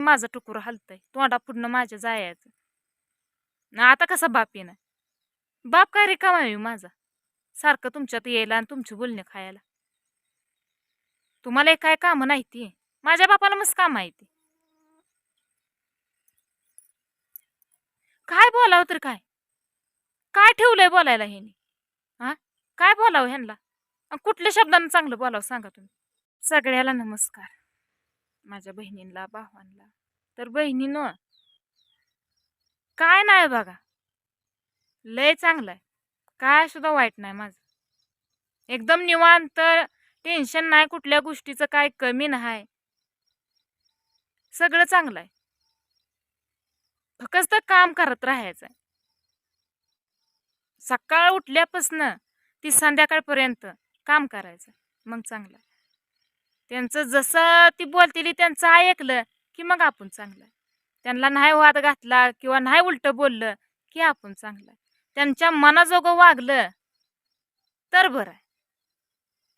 माझं टुकूर हलतंय. तोंडा पूर्ण माझ्या जायचं ना आता कसा बाप येणार? बाप काय रिकामा आहे हो माझा? सारखं तुमच्यात यायला आणि तुमची बोलणे खायला. तुम्हाला एक काय कामं नाही ती माझ्या बापाला मस्त काम आहे ती. काय बोलावं तर काय? काय ठेवलंय बोलायला ह्यानी? हा काय बोलावं ह्यांना कुठल्या शब्दानं चांगलं बोलावं सांगा तुम्ही? सगळ्याला नमस्कार. माझ्या बहिणींना भावांना तर बहिणीनं काय नाही बघा. लय चांगलं आहे काय सुद्धा वाईट नाही माझं. एकदम निवांत टेन्शन नाही कुठल्या गोष्टीचं काय कमी नाही सगळं चांगलं आहे फक्त काम करत राहायचं आहे सकाळ उठल्यापासनं ती संध्याकाळपर्यंत काम करायचं मग चांगलं आहे त्यांचं जसं ती बोलतेली त्यांचं ऐकलं की मग आपण चांगलं. आहे त्यांना नाही वाद घातला किंवा नाही उलटं बोललं की आपण चांगलं. आहे त्यांच्या मनाजोगं वागलं तर बरं. आहे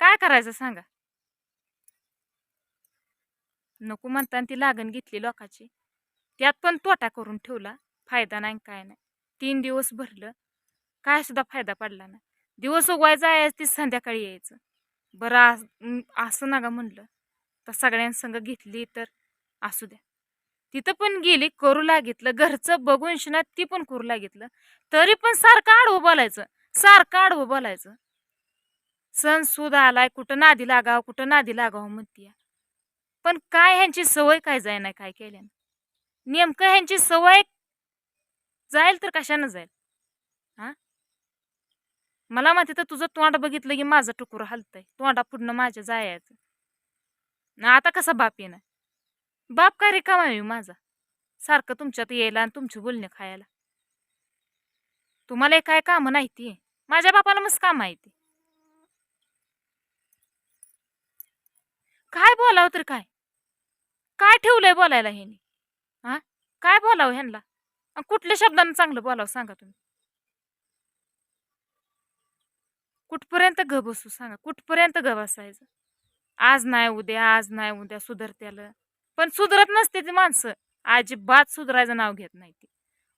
काय करायचं सांगा? नको म्हणताना ती लागण घेतली लोकाची. त्यात पण तोटा करून ठेवला. फायदा नाही काय नाही. तीन दिवस भरलं. काय सुद्धा फायदा पडला नाही. दिवस उगवायचा आहे ती संध्याकाळी यायचं. बरं असं ना असं नका म्हणलं. तर सगळ्यांसंग घेतली तर असू द्या. तिथं पण गेली करू लागितलं घरचं बघून शिना ती पण करू लागितलं तरी पण सारखं आडवं बोलायचं. सारखं आडवं बोलायचं. सण सुद्धा आलाय कुठं नादी लागावं कुठं नादी लागावं म्हणतीय. पण काय ह्यांची सवय काय जाय नाही काय केल्यानं? नेमकं ह्यांची सवय जाईल तर कशानं जाईल? मला माहिती तर तुझं तोंड बघितलं की माझं टुकूर हलतंय. तोंडा पुढनं माझ्या जायचं ना आता कसा बाप येणार? बाप काय रिकामा येऊ हो माझा? सारखं तुमच्यात यायला आणि तुमची बोलणे खायला. तुम्हाला एक काय कामं नाही ती माझ्या बापाला मस्त काम आहे ती. काय बोलावं तर काय? काय ठेवलंय बोलायला ह्यानी? हा काय बोलावं ह्यांना कुठल्या शब्दानं चांगलं बोलावं सांगा तुम्ही? कुठपर्यंत ग बसू सांगा? कुठपर्यंत ग बसायचं आज नाही उद्या आज नाही उद्या सुधरत्याला. पण सुधरत नसते ती माणसं. अजिबात सुधरायचं नाव घेत नाही ती.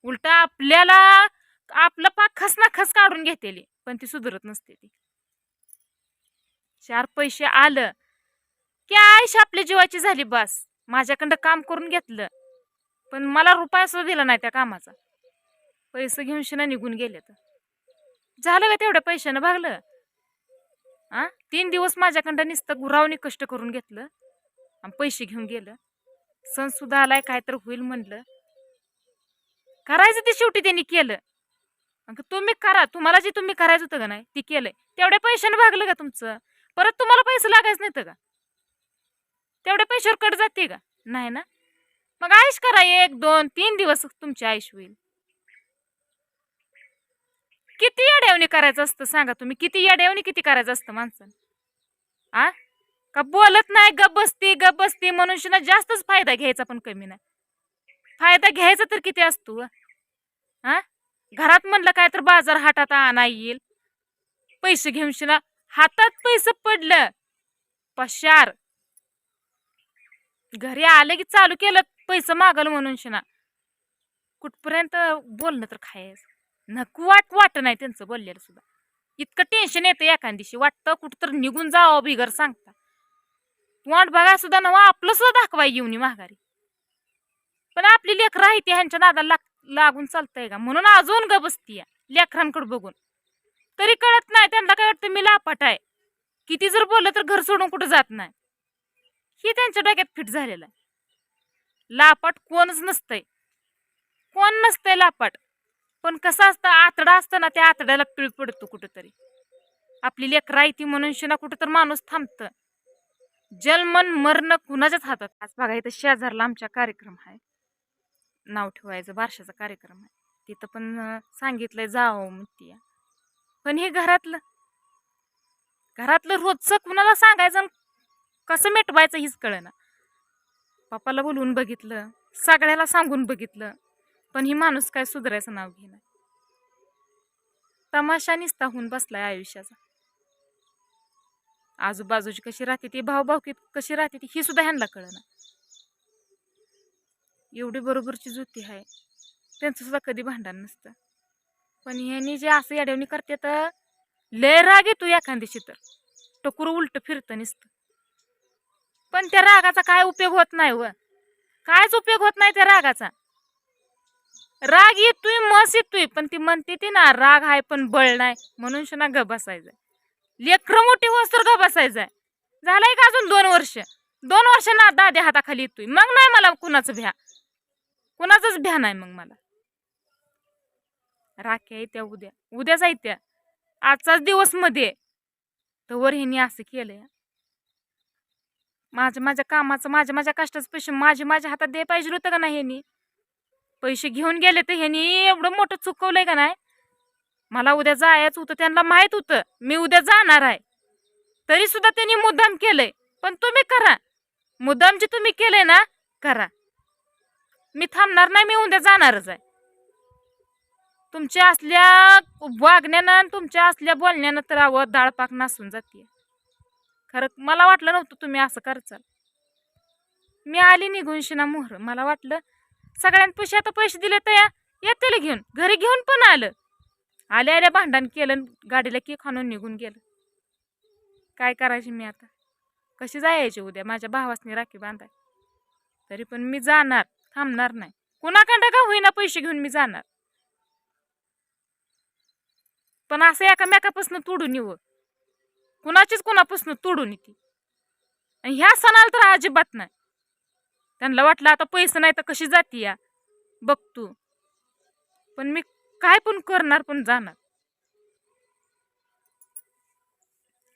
उलट आपल्याला आपलं पाक खसना खस काढून घेतेली पण ती सुधरत नसते ती. चार पैसे आलं की आयुष्य आपल्या जीवाची झाली बस. माझ्याकडं काम करून घेतलं. पण मला रुपया सुद्धा दिला नाही त्या कामाचा. पैसे घेऊन शिना निघून गेले तर झालं का तेवढ्या पैशानं भागलं? आ? तीन दिवस माझ्याकडं नुसतं गुरावणी कष्ट करून घेतलं आणि पैसे घेऊन गेलं. सणसुद्धा आलाय काय तर होईल म्हणलं. करायचं ते शेवटी त्यांनी केलं. तुम्ही करा. तुम्हाला जे तुम्ही करायचं होतं का नाही ते केलंय. तेवढ्या पैशानं भागलं का तुमचं? परत तुम्हाला पैसे लागायचं नाही का? तेवढ्या पैशावर कट जाते का? नाही ना? मग आयुष करा एक दोन तीन दिवस तुमची आयुष होईल. किती येड्यावणी करायचं असतं सांगा तुम्ही? किती येड्यावणी किती करायचं असतं माणसं आ? का बोलत नाही गप बसती गप बसती म्हणून जास्तच फायदा घ्यायचा पण कमी नाही. फायदा घ्यायचा तर किती असतो हा घरात म्हणलं काय तर बाजार हातात आणा येईल. पैसे घेऊन शिना हातात पैसे पडलं. पशार घरी आले की चालू केलं पैसे मागल म्हणून शिना कुठपर्यंत बोलणं तर खायचं. नको वाट वाट नाही त्यांचं बोललेलं सुद्धा. इतकं टेन्शन येतं एखाद दिवशी. वाटतं कुठं तर निघून जावं बिगर सांगता. वाट बघा सुद्धा नवा आपलं सुद्धा दाखवाय येऊन माघारी. पण आपली लेकरं आहे ती ह्यांच्या नादाला लाग लागून चालतंय का? म्हणून अजून ग बसती लेकरांकडे बघून. तरी कळत नाही त्यांना काय वाटतं मी लापाट आहे. किती जर बोललं तर घर सोडून कुठं जात नाही. हे त्यांच्या डोक्यात फिट झालेलं आहे. लापाट कोणच नसतंय. कोण नसतंय लापाट? पण कसं असतं आतडा असतं ना त्या आतड्याला पिळ पडतो कुठंतरी. आपली लेकरं आहे ती म्हणून शिना कुठं तर माणूस थांबतं. जलमन मरण कुणाच्याच हातात. आज बघा इथं शेजारला आमच्या कार्यक्रम आहे. नाव ठेवायचं बारशाचा कार्यक्रम आहे. तिथं पण सांगितलंय जावं म्हणती पण हे घरातलं घरातलं रोजचं कुणाला सांगायचं आणि कसं मिटवायचं हीच कळेना. पप्पाला बोलवून बघितलं सगळ्याला सांगून बघितलं. पण ही माणूस काय सुधारायचं नाव घेणार तमाशा निस्ता होऊन बसलाय आयुष्याचा. आजूबाजूची कशी राहते ती भावभावकी कशी राहते ती ही सुद्धा ह्यांना कळना. एवढी बरोबरची जुती आहे. त्यांचं सुद्धा कधी भांडण नसतं. पण ह्यांनी जे असं याडवणी करते तर लय राग येतो एखाद्याशी तर. टकुर उलट फिरतं नुसतं. पण त्या रागाचा काय उपयोग होत नाही व? कायच उपयोग होत नाही त्या रागाचा? राग येतोय मस येतोय पण ती म्हणते ती ना राग आहे पण बळ नाही. म्हणून शना ग बसायचंय. लेकरं मोठी होस तर ग बसायचंय. झालंय का अजून दोन वर्ष? दोन वर्ष ना दाद्या हाताखाली येतोय. मग नाही मला कुणाचं भ्या. कुणाचंच भ्या नाही मग मला. राख्या येत्या उद्या. उद्याच येत्या आजचाच दिवसमध्ये. तर ह्यांनी असं केलंय. माझ्या माझ्या कामाचं माझ्या माझ्या कष्टाचं पैसे माझे माझ्या हातात दे पाहिजे होतं का नाही यांनी पैसे घेऊन गेले तर ह्यांनी एवढं मोठं चुकवलंय का नाही? मला उद्या जायचं होतं त्यांना माहीत होतं. मी उद्या जाणार आहे. तरी सुद्धा त्यांनी मुद्दाम केलंय. पण तुम्ही करा. मुद्दाम जे तुम्ही केलंय ना करा. मी थांबणार नाही मी उद्या जाणारच आहे. तुमच्या असल्या वागण्यानं तुमच्या असल्या बोलण्यानं तर अवं दाळपाक नासून जाते खरं मला वाटलं नव्हतं तुम्ही असं करचाल. मी आली निघून शिना मोहर मला वाटलं सगळ्यांनी पैसे आता पैसे दिले तया येतील घेऊन घरी घेऊन पण आलं. आले आल्या भांडण केलं गाडीला की खाणून निघून गेलं. काय करायचे मी आता? कशी जायचे उद्या? माझ्या भावासनी राखी बांधाय. तरी पण मी जाणार थांबणार नाही. कुणाकडं का होईना पैसे घेऊन मी जाणार? पण असं एकामेकापासून तोडून येऊ कुणाचीच कुणापासून तोडून येते. आणि ह्या सणाला तर अजिबात नाही. त्यांना वाटलं आता पैसे नाही तर कशी जाती या? बघ तू. पण मी काय पण करणार पण जाणार.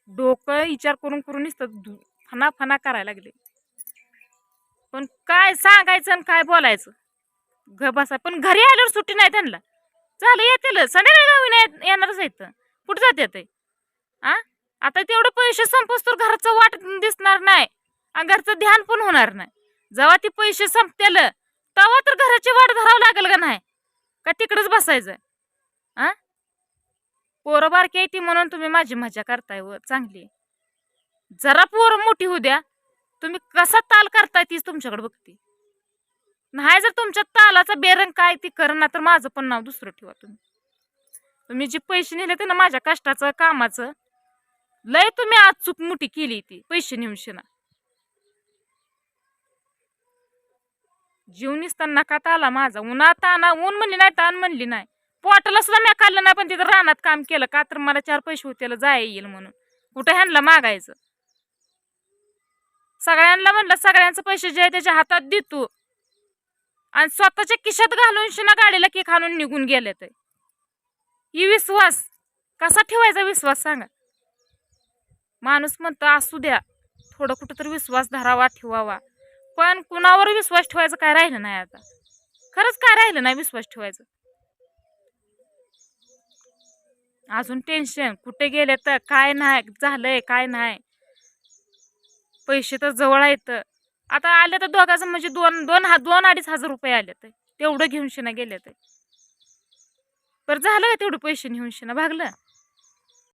डोकं विचार करून करून नुसतं फना फना करायला लागले. पण काय सांगायचं आणि काय बोलायचं? घ बसा. पण घरी आल्यावर सुट्टी नाही त्यांना. झालं येतील. संध्याकाळी गावी नाही येणारच येत कुठं जाते ते? आ? आता तेवढं पैसे संपस तर घरचं वाट दिसणार नाही. आणि घरचं ध्यान पण होणार नाही. जेव्हा ती पैसे संपतेल तेव्हा तर घराची वाट धरावं लागेल का नाही? का तिकडंच बसायचं? आ? पोरं बारकी आहे ती म्हणून तुम्ही माझी मजा करताय व चांगली. जरा पोरं मोठी होऊ द्या. तुम्ही कसा ताल करताय तीच तुमच्याकडे बघते. नाही जर तुमच्या तालाचा बेरंग काय ती ना तर माझं पण नाव दुसरं ठेवा तुम्ही. तुम्ही जे पैसे नेले ते ना माझ्या कष्टाचं कामाचं. लय तुम्ही आज चूक मोठी केली ती पैसे नेऊन शिना. जीव निसताना नकात आला माझा. उन्हात आणा ऊन म्हणली नाही ताण म्हणली नाही. पोटाला सुद्धा मी खाल्लं नाही पण तिथं रानात काम केलं. का तर मला चार पैसे होते जाय येईल म्हणून. कुठं ह्यांना मागायचं? सगळ्यांना म्हणलं सगळ्यांचे पैसे जे आहे त्याच्या हातात देतो आणि स्वतःच्या किशात घालून शिना गाडीला केक आणून निघून गेले ते. ही विश्वास. कसा ठेवायचा विश्वास सांगा? माणूस म्हणतो असू द्या. थोडं कुठं तर विश्वास धरावा ठेवावा. पण कुणावर विश्वास ठेवायचं काय राहिलं नाही आता. खरंच काय राहिलं नाही विश्वास ठेवायचं. अजून टेन्शन कुठे गेले तर काय नाही झालंय काय नाही. पैसे तर जवळ आहेत. आता आले तर दोघाचं म्हणजे दोन दोन हा दोन अडीच हजार रुपये आले तर. तेवढं घेऊन शिना गेले तर. बरं झालं तेवढं पैसे नेऊन शिना? भागलं?